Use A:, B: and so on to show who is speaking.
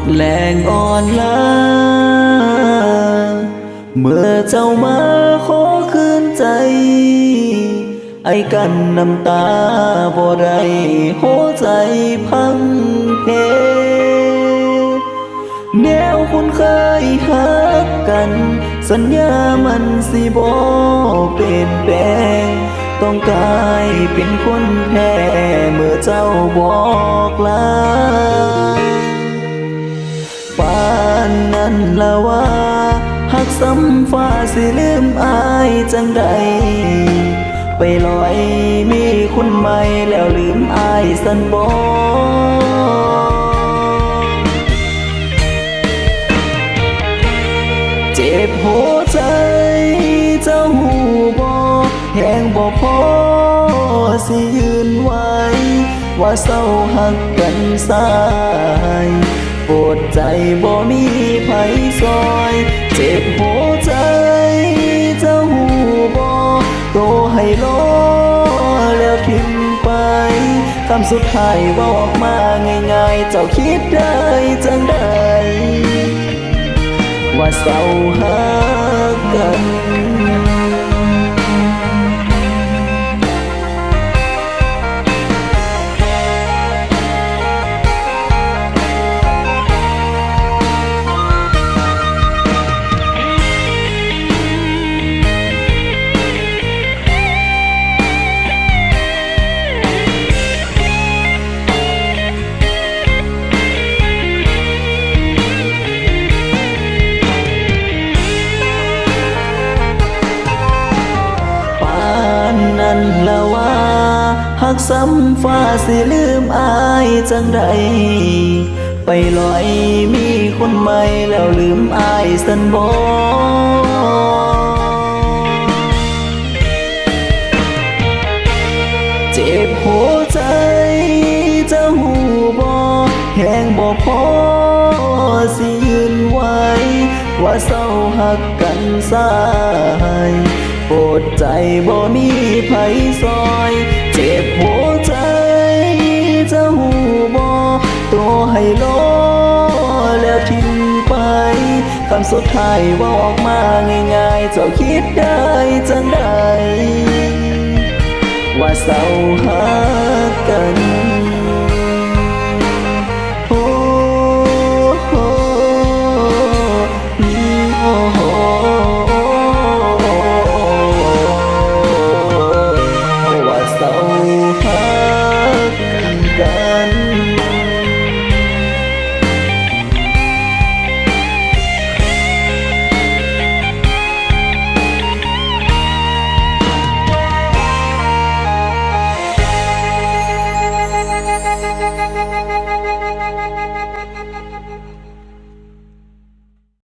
A: ดแรงอ่อนล้า เมื่อเจ้ามาขอคืนใจ ไอ้กันน้ำตาบ่ได้หัวใจพังเพแนวคุณเคยหักกัน สัญญามันสิบ่เปลี่ยนแปลง ต้องกลายเป็นคนแพ้เมื่อเจ้าบอกลาานนั้นละว่าหักซ้ำฟ้าสิลืมอายจังใด ไปลอยมีคุณใหม่แล้วลืมอายสันบอเจ็บหัวใจเจ้าหูบอแหงบ่พอสิยืนไว้ ว่าเศร้าหักกันสาย ปวดใจบ่มีไผซอย เจ็บหัวใจเจ้าหูบอโตให้รอแล้วทิ้งไปคำสุดท้ายเว่าออกมาง่ายๆ เจ้าคิดได้จังใดว่าเศร้าหา หักซ้ำฟ้าสิลืมอายจังใด ไปลอยมีคนใหม่แล้วลืมอายสันบอเจ็บหัวใจจ้าหูบอแหงบ่พอสิยืนไว้ ว่าเศร้าหักกันสายปวดใจบ่มีไผซอยำสุดท้ายว่าออกมาง่ายๆ เจ้าคิดได้จังใดว่าเศร้าหากัน